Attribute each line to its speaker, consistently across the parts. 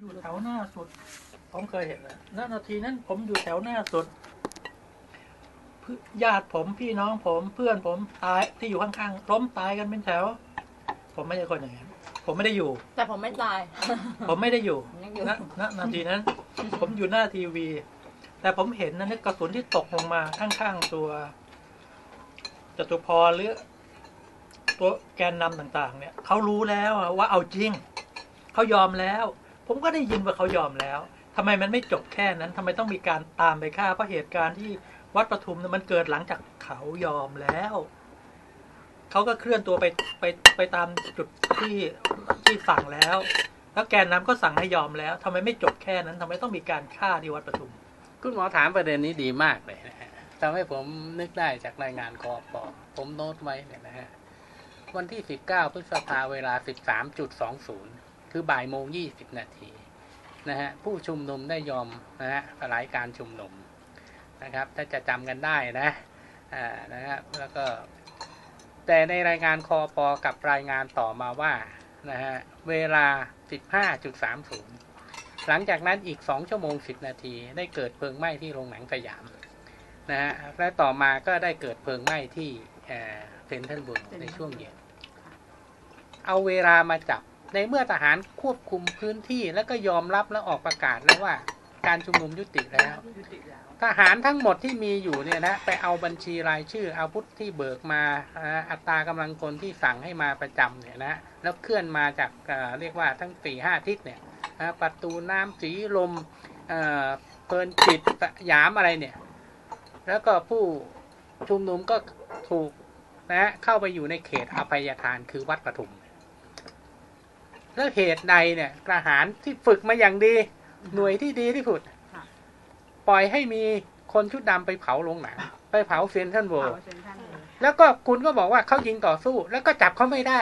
Speaker 1: อยู่แถวหน้าสุด ผมเคยเห็นนะณนาทีนั้น ผมอยู่แถวหน้าสุดเพื่อญาติผมพี่น้องผมเพื่อนผมตายที่อยู่ข้างๆล้มตายกันเป็นแถว ผมไม่ใช่คนอย่างนั้นผมไม่ได้อยู่
Speaker 2: แต่ผมไม่ตาย
Speaker 1: ผมไม่ได้อยู่
Speaker 2: ยังอยู่
Speaker 1: ณณนาทีนั้น ผมอยู่หน้าทีวี แต่ผมเห็นนะนึกกระสุนที่ตกลงมาข้างๆตัวจตุพรหรือตัวแกนนำต่าง ๆ เนี่ยเขารู้แล้วอะว่าเอาจริงเขายอมแล้ว ผมก็ได้ยินว่าเขายอมแล้วทำไมมันไม่จบแค่นั้นทำไมต้องมีการตามไปฆ่าเพราะเหตุการณ์ที่วัดปทุมมันเกิดหลังจากเขายอมแล้วเขาก็เคลื่อนตัวไปไปไปตามจุดที่ที่สั่งแล้ว แล้วแกนนำก็สั่งให้ยอมแล้วทำไมไม่จบแค่นั้นทำไมต้องมีการฆ่าที่วัดปทุม
Speaker 3: คุณหมอถามประเด็นนี้ดีมากเลยนะฮะทำให้ผมนึกได้จากรายงานกอปอผมโน้ตไว้เนี่ยนะฮะวันที่ 19 พฤษภาเวลา 13.20 คือบ่ายโมง20นาทีนะฮะผู้ชุมนุมได้ยอมนะฮะสลายการชุมนุมนะครับ ถ้าจะจำกันได้นะอ่านะฮะแล้วก็ แต่ในรายงานคอปอกับรายงานต่อมาว่านะฮะเวลา 15.30 หลังจากนั้นอีก 2 ชั่วโมง 10 นาที ได้เกิดเพลิงไหม้ที่โรงหนังสยามนะฮะและต่อมาก็ได้เกิดเพลิงไหม้ที่เซนทรัลเวิลในช่วงเย็นเอาเวลามาจับ ในเมื่อทหารควบคุมพื้นที่แล้วก็ยอมรับและออกประกาศแล้วว่า การชุมนุมยุติแล้ว ทหารทั้งหมดที่มีอยู่เนี่ยนะไปเอาบัญชีรายชื่ออาวุธที่เบิกมาอัตรากำลังคนที่สั่งให้มาประจำเนี่ยนะแล้วเคลื่อนมาจากเเรียกว่าทั้งสี่ห้าทิศเนี่ยนะประตูน้ำสีลมเอ่อเพลินจิตยามอะไรเนี่ย แล้วก็ผู้ชุมนุมก็ถูกนะเข้าไปอยู่ในเขตอภัยทานคือวัดปทุม แล้วเหตุใดเนี่ยทหารที่ฝึกมาอย่างดี หน่วยที่ดีที่สุด
Speaker 4: ค่ะ
Speaker 3: ปล่อยให้มีคนชุดดำไปเผาโรงหนังไปเผาเซนทรัลเวิล
Speaker 4: เผา
Speaker 3: ด์
Speaker 4: เซ็นทรัลเลย
Speaker 3: แล้วก็คุณก็บอกว่าเขายิงต่อสู้ แล้วก็จับเขาไม่ได้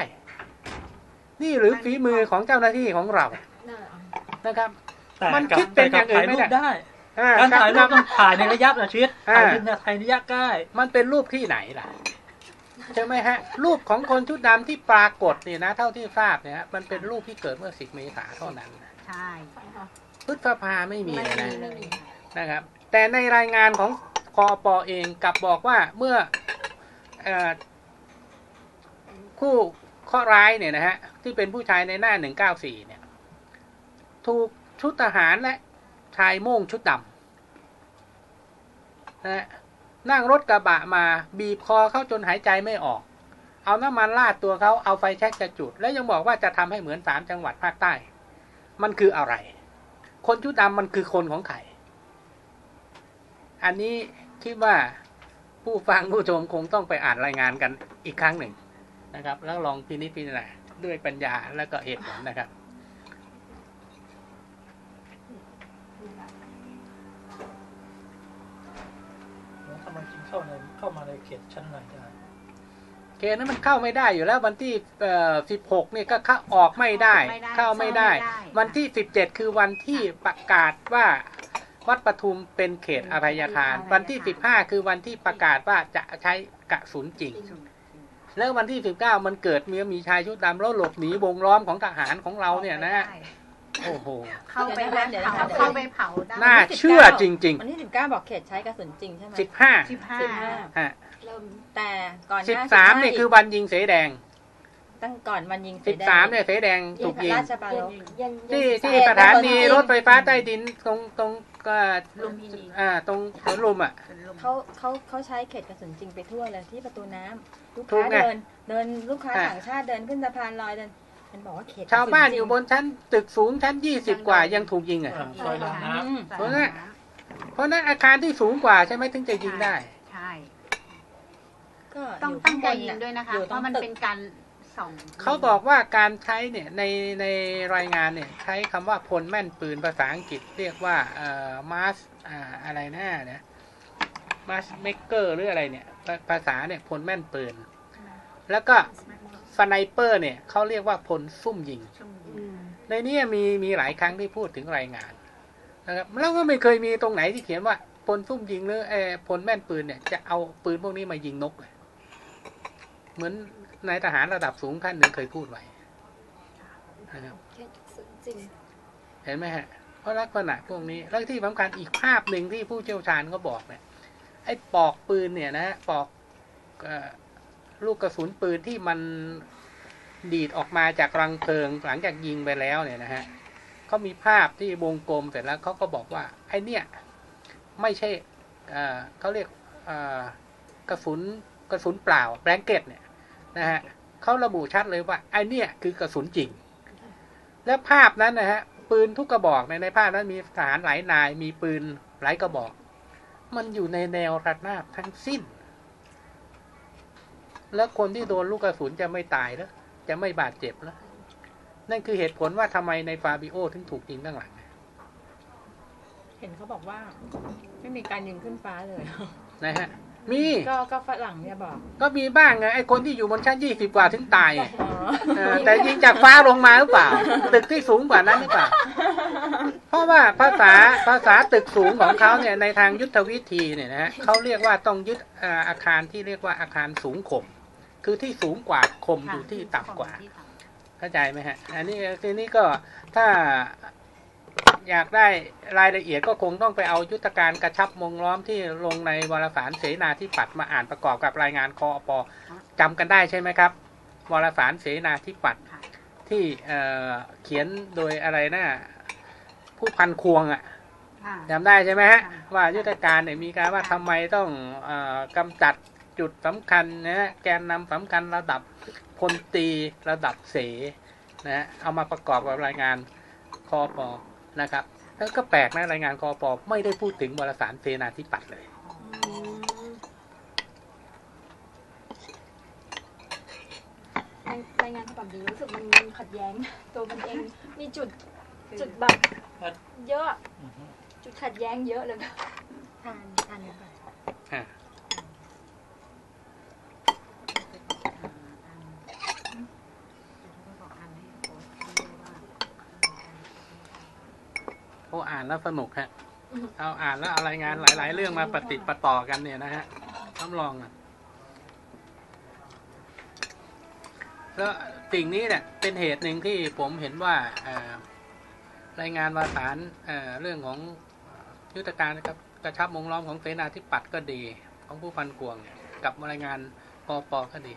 Speaker 3: นี่หรือฝีมือของเจ้าหน้าที่ของเรานะครับ
Speaker 1: แต่
Speaker 3: มัน
Speaker 1: กับ
Speaker 3: คิดเป็นอย่างอื่น
Speaker 1: ถ่าย
Speaker 3: ไม่
Speaker 1: รู
Speaker 3: ได้
Speaker 1: ปได้
Speaker 3: อ่า
Speaker 1: การถ่ายรูป
Speaker 3: ค
Speaker 1: ต้องถ่ายในระยะประชิด
Speaker 3: อ่า
Speaker 1: ถ่ายในถ่ายระยะใกล้
Speaker 3: มันเป็นรูปที่ไหนล่ะ ใช่ไหมฮะ รูปของคนชุดดำที่ปรากฏเนี่ยนะ เท่าที่ทราบเนี่ยมันเป็นรูปที่เกิดเมื่อสิบเมษาเท่านั้น
Speaker 4: ใช่
Speaker 3: พฤษภาไม่มี
Speaker 4: ไม่
Speaker 3: เลย
Speaker 4: มี
Speaker 3: นะ
Speaker 4: เลย
Speaker 3: นะครับ แต่ในรายงานของคอปอเองกลับบอกว่าเมื่อเออคู่ข้อร้ายเนี่ยนะฮะที่เป็นผู้ชายในหน้า194เนี่ย ถูกชุดทหารและชายโม่งชุดดำนะฮะ นั่งรถกระบะมาบีบคอเขาจนหายใจไม่ออก เอาน้ำมันราดตัวเขาเอาไฟแช็กจะจุด แล้วยังบอกว่าจะทำให้เหมือนสามจังหวัดภาคใต้ มันคืออะไร คนชุดดำมันคือคนของใครอันนี้คิดว่าผู้ฟังผู้ชมคงต้องไปอ่านรายงานกันอีกครั้งหนึ่งนะครับ แล้วลองพินิจพิจารณาด้วยปัญญาและก็เหตุผลนะครับ
Speaker 1: แล้วทำไมจึงเข้าในเข้ามาในเขตชั้นในได้
Speaker 3: เกณฑ์นั้นมันเข้าไม่ได้อยู่แล้ววันที่เอ่อ16เนี่ยก็เข้าออกไม่ได้ เข้าไม่ได้ วันที่17คือวันที่ประกาศว่าวัดปทุมเป็นเขตอภัยทาน วันที่15คือวันที่ประกาศว่าจะใช้กระสุนจริง แล้ววันที่19มันเกิดมีมีชายชุดดำแล้วหลบหนีวงล้อมของทหารของเราเนี่ยนะฮะ โอ้โห
Speaker 4: เข้าไป
Speaker 2: เดี๋ยวนะคะ
Speaker 4: เผา
Speaker 2: เดี๋ยวนะคะ
Speaker 4: เข้าไปเผาได้
Speaker 3: น่าเชื่อจริง
Speaker 2: วันที่สิบเก้าบอกเขตใช้กระสุนจริงใช่ไหม
Speaker 3: ๆ15
Speaker 4: สิบห้า
Speaker 2: สิบห้า
Speaker 3: ฮะ
Speaker 2: เริ่มแต่ก่อนหน้า
Speaker 3: 13เนี่ยคือวันยิงเสแดง
Speaker 2: ตั้งก่อนวันยิงเสแดง
Speaker 3: 13เนี่ยเสแดงถูกยิง
Speaker 2: ราชบาล
Speaker 3: ที่ที่สถานีรถไฟฟ้าใต้ดินตรงตรงก็
Speaker 4: ลุมพินี
Speaker 3: อ่าตรงสวนลุมอะ
Speaker 4: เป็นลม
Speaker 2: เขาเขาเขาใช้เขตกระสุนจริงไปทั่วเลยที่ประตูน้ำลูก
Speaker 3: ถู
Speaker 2: ค้าก
Speaker 3: ไง
Speaker 2: เดิน เดินลูกค้า
Speaker 3: อะ
Speaker 2: ต่างชาติเดินขึ้นสะพานลอยเดิน มันบอกว่าเขตกระสุ
Speaker 3: ชาวบ้าน
Speaker 2: จริง
Speaker 3: อยู่บนชั้นตึกสูงชั้น20กว่ายังถูกยิงอะ
Speaker 1: อ่าซอยรางน้
Speaker 2: อืม
Speaker 3: เพราะฉะนั้นเพราะฉะนั้นอาคารที่สูงกว่าใช่ไหมถึงจะยิงได้
Speaker 4: ใช่
Speaker 2: ก็
Speaker 4: ต้อง
Speaker 2: ยู่
Speaker 4: ตั้งใจ
Speaker 2: ข้าบ
Speaker 4: ยิงด้วยนะคะ
Speaker 2: อยู่
Speaker 4: เพ
Speaker 2: ตรง
Speaker 4: ราะมัน
Speaker 2: ตึก
Speaker 4: เป็นการส่อง
Speaker 3: เขาบอกว่าการใช้เนี่ยในในรายงานเนี่ย ใช้คำว่าพลแม่นปืนภาษาอังกฤษเรียกว่าเอ่อมาสอ่าอะไรนะเนี่ยมาสเมกเกอร์หรืออะไรเนี่ย ภาภาษาเนี่ยพลแม่นปืน แล้วก็ สไนเปอร์เนี่ยเขาเรียกว่าพลซุ่มยิง
Speaker 4: ชั่วโมง
Speaker 3: ในนี้มีมีหลายครั้งที่พูดถึงรายงานนะครับแล้วก็ไม่เคยมีตรงไหนที่เขียนว่าพลซุ่มยิงหรือเออพลแม่นปืนเนี่ยจะเอาปืนพวกนี้มายิงนกเลยเหมือนนายทหารระดับสูงท่านหนึ่งเคยพูดไว้นะครับ
Speaker 2: เขตกระสุนจริง
Speaker 3: เห็นไหมฮะเพราะลักษณะพวกนี้แล้วที่สำคัญอีกภาพหนึ่งที่ผู้เชี่ยวชาญก็บอกเนี่ยไอ้ปอกปืนเนี่ยนะฮะปอกเอ่อ ลูกกระสุนปืนที่มันดีดออกมาจากรังเพลิงหลังจากยิงไปแล้วเนี่ยนะฮะเขามีภาพที่วงกลมเสร็จแล้วเขาก็บอกว่าไอเนี่ย ไม่ใช่เขาเรียกกระสุนกระสุนเปล่าแบงเก็ตเนี่ยนะฮะเขาระบุชัดเลยว่าไอเนี่ยคือกระสุนจริง และภาพนั้นนะฮะปืนทุกกระบอกในในภาพนั้นมีทหารหลายนาย มีปืนหลายกระบอก มันอยู่ในแนวระนาบทั้งสิ้น แล้วคนที่โดนลูกกระสุนจะไม่ตายแล้วจะไม่บาดเจ็บแล้วนั่นคือเหตุผลว่าทำไมในฟาบิโอถึงถูกยิงข้างหลัง
Speaker 2: เห็นเขาบอกว่า ไม่มีการยิงขึ้นฟ้าเลย
Speaker 3: นะฮะ มี
Speaker 2: ก็ก็ฝรั่งเนี่ยบอก
Speaker 3: ก็มีบ้างไงไอ้คนที่อยู่บนชั้นยี่สิบกว่าถึงตายไง
Speaker 2: อ๋อ
Speaker 3: เออแต่ยิงจากฟ้าลงมาหรือเปล่า ตึกที่สูงกว่านั้นหรือเปล่า เพราะว่าภาษาภาษาตึกสูงของเขาเนี่ยในทางยุทธวิธีเนี่ยนะฮะเขาเรียกว่าต้องยึดอ่าอาคารที่เรียกว่าอาคารสูงข่ม คือที่สูงกว่าข่มอยู่ที่ต่ำกว่า เข้าใจไหมฮะ อันนี้ทีนี้ก็ถ้าอยากได้รายละเอียดก็คงต้องไปเอายุทธการกระชับวงล้อมที่ลงในวารสารเสนาธิปัตย์มาอ่านประกอบกับรายงานคอปจำกันได้ใช่ไหมครับ วารสารเสนาธิปัตย์
Speaker 4: ค่ะ
Speaker 3: ที่เอ่อเขียนโดยอะไรนะผู้พันควงอะ่ะ
Speaker 4: ค่ะ
Speaker 3: จำได้ใช่ไหมฮะ
Speaker 4: ค่ะ
Speaker 3: ว่ายุทธการเนี่ยมีการว่าทำไมต้องเออกำจัด จุดสำคัญนะฮะแกนนำสำคัญระดับพลตรีระดับเสนะฮะเอามาประกอบกับรายงานคอปอนะครับแล้วก็แปลกนะรายงานคอปอไม่ได้พูดถึงวารสารเสนาธิปัตย์เลย
Speaker 5: รายงานฉบับนี้รู้สึกมันมันขัดแย้ง ตัวมันเองมีจุดจุดแบบเยอะ
Speaker 1: อือฮึ
Speaker 5: จุดขัดแย้งเยอะเลย
Speaker 2: ทานทานเนี่ยก่อน
Speaker 3: อะโอ้อ่านแล้วสนุกฮะเอาอ่านแล้วเอารงานหลาย ๆ เรื่องมาปฏิประต่อกันเนี่ยนะฮะต้องลองอะแล้วสิ่งนี้เนี่ยเป็นเหตุหนึ่งที่ผมเห็นว่าอรายงานวาสารเอ่อเรื่องของยุทธการนะครับกระชับวงล้อมของเสนาธิปัตย์ก็ดี ของผู้พันกวงกับรายงานปอปอก็ดี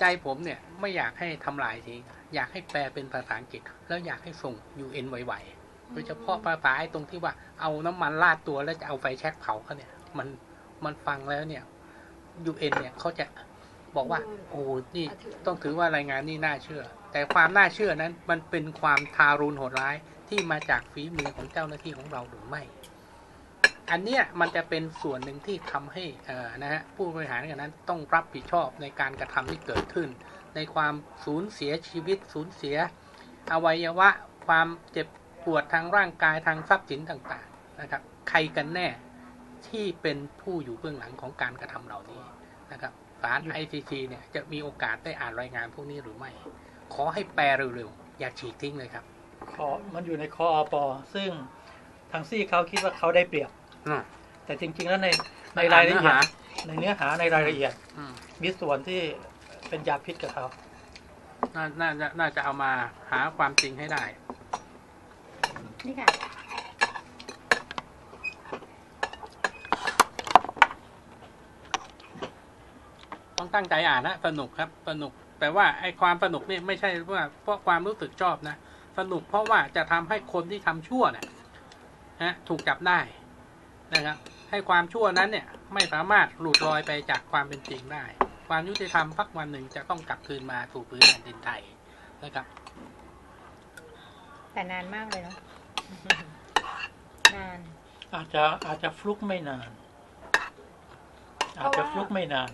Speaker 3: ใจผมเนี่ยไม่อยากให้ทำลายทิ้งอยากให้แปลเป็นภาษาอังกฤษ แล้วอยากให้ส่ง UN ไวๆ โดยเฉพาะภาษาไอ้ตรงที่ว่าเอาน้ำมันราดตัวแล้วจะเอาไฟแช็กเผาเขาเนี่ย มันมันฟังแล้วเนี่ย UN เนี่ยเขาจะบอกว่า โอ้นี่ต้องถือว่ารายงานนี่น่าเชื่อ แต่ความน่าเชื่อนั้นมันเป็นความทารุณโหดร้ายที่มาจากฝีมือของเจ้าหน้าที่ของเราหรือไม่ อันเนี้ยมันจะเป็นส่วนหนึ่งที่ทำให้เอ่อนะฮะผู้บริหารอย่างนั้นต้องรับผิดชอบในการกระทำที่เกิดขึ้น ในความสูญเสียชีวิตสูญเสีย อวัยวะ ความเจ็บ ปวดทางร่างกายทางทรัพย์สินต่างๆนะครับ ใครกันแน่ที่เป็นผู้อยู่เบื้องหลังของการกระทำเหล่านี้นะครับศาล ICC เนี่ยจะมีโอกาสได้อ่านรายงานพวกนี้หรือไม่ ขอให้แปลเร็วๆ อย่าฉีกทิ้งเลยครับ
Speaker 1: คอมันอยู่ในคออปอซึ่งทางซี่เขาคิดว่าเขาได้เปรียบ
Speaker 3: อืม
Speaker 1: แต่จริง ๆ แล้วในในรายละเอียดในเนื้อหาในรายละเอียด
Speaker 3: อืม
Speaker 1: มีส่วนที่เป็นยาพิษกับเขา
Speaker 3: น่าน่าจะน่าจะเอามาหาความจริงให้ได้
Speaker 2: นี่ค่ะ
Speaker 3: ต้องตั้งใจอ่านนะสนุกครับสนุกแต่ว่าไอ้ความสนุกนี่ไม่ใช่ว่าเพราะความรู้สึกชอบนะสนุกเพราะว่าจะทำให้คนที่ทำชั่วเนี่ยนะถูกจับได้นะครับ ให้ความชั่วนั้นเนี่ย ไม่สามารถหลุดลอยไปจากความเป็นจริงได้ ความยุติธรรมพักวันหนึ่งจะต้องกลับคืนมาถูกพื้นแผ่นดินไทยนะครับ
Speaker 2: แต่นานมากเลยเนาะ นาน
Speaker 1: อาจจะอาจจะฟลุกไม่นาน อาจจะฟลุกไม่นาน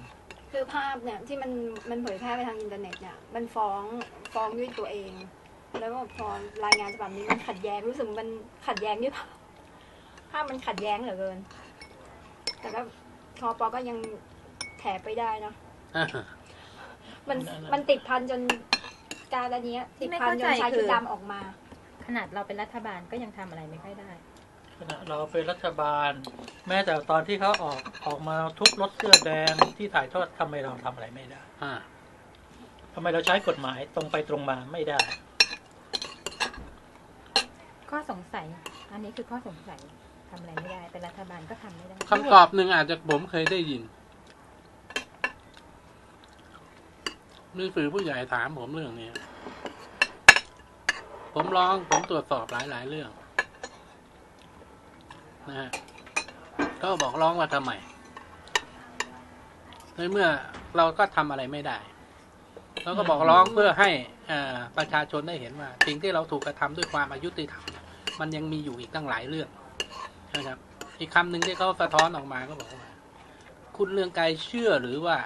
Speaker 5: คือภาพเนี่ยที่มันมันเผยแพร่ไปทางอินเทอร์เน็ตเนี่ยมันฟ้องฟ้องด้วยตัวเอง แล้วก็พอรายงานฉบับนี้มันขัดแย้งรู้สึกมันขัดแย้งด้วยภาพภาพมันขัดแย้งเหลือเกิน แต่ก็ทอปอก็ยังแถไปได้เนาะมัน
Speaker 1: นั่นแหละ
Speaker 5: มันติดพันจนการอันเนี้ยติดพันจนชายชุดดำออกมา
Speaker 2: ขนาดเราเป็นรัฐบาลก็ยังทำอะไรไม่ค่อยได้
Speaker 1: ขณะเราเป็นรัฐบาล แม้แต่ตอนที่เขาออกออกมาทุบรถเสื้อแดงที่ถ่ายทอดทำไมเราทำอะไรไม่ได้
Speaker 3: อ่า
Speaker 1: ทำไมเราใช้กฎหมายตรงไปตรงมาไม่ได้
Speaker 3: ก็
Speaker 2: ข้อสงสัย อันนี้คือข้อสงสัยทำอะไรไม่ได้เป็นรัฐบาลก็ทำไม่ได้
Speaker 3: คำตอบหนึ่งอาจจะผมเคยได้ยินมีสื่อผู้ใหญ่ถามผมเรื่องนี้ ผมร้องผมตรวจสอบหลาย ๆ เรื่อง นะฮะก็บอกร้องว่าทำไมในเมื่อเราก็ทำอะไรไม่ได้เราก็บอกร้องเพื่อให้อ่าประชาชนได้เห็นว่า สิ่งที่เราถูกกระทำด้วยความอายุติธรรมเนี่ยมันยังมีอยู่อีกตั้งหลายเรื่องนะครับ อีกคำหนึ่งที่เขาสะท้อนออกมาก็บอกว่า คุณเรืองไกรเชื่อหรือว่า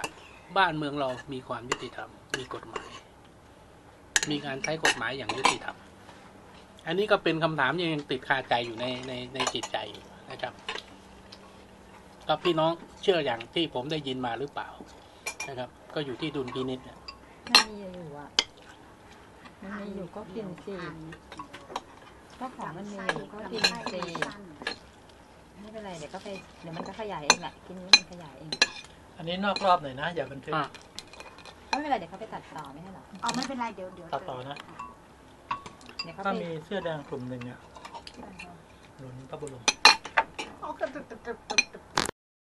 Speaker 3: บ้านเมืองเรามีความยุติธรรม มีกฎหมาย มีการใช้กฎหมายอย่างยุติธรรม อันนี้ก็เป็นคำถามที่ยังติดคาใจอยู่ในในในจิตใจอยู่นะครับก็พี่น้องเชื่ออย่างที่ผมได้ยินมาหรือเปล่า นะครับ ก็อยู่ที่ดุลพินิจเนี่ย
Speaker 2: มันมีอยู่อะมันมีอยู่ก็กินสิก็ของมันมีอยู่ก็กินสิไม่เป็นไรเดี๋ยวก็ไปเดี๋ยวมันก็ขยายเองแหละกินนี้มันขยายเอง
Speaker 1: อันนี้นอกรอบหน่อยนะอย่าบันทึก
Speaker 3: อะ
Speaker 2: ไม่เป็นไรเดี๋ยวเขาไปตัดต่อไม่ใช่เหรอ
Speaker 4: อ๋อไม่เป็นไรเดี๋ยวเดี๋ยว
Speaker 1: ตัดต่อนะ
Speaker 2: เดี๋ยวเขา
Speaker 1: ก็
Speaker 2: ไป
Speaker 1: มีเสื้อแดงกลุ่มหนึ่งอะหนุนพระบรม
Speaker 4: อ๋อตึ๊บตึ๊บตึ๊บตึ๊บตึ๊บ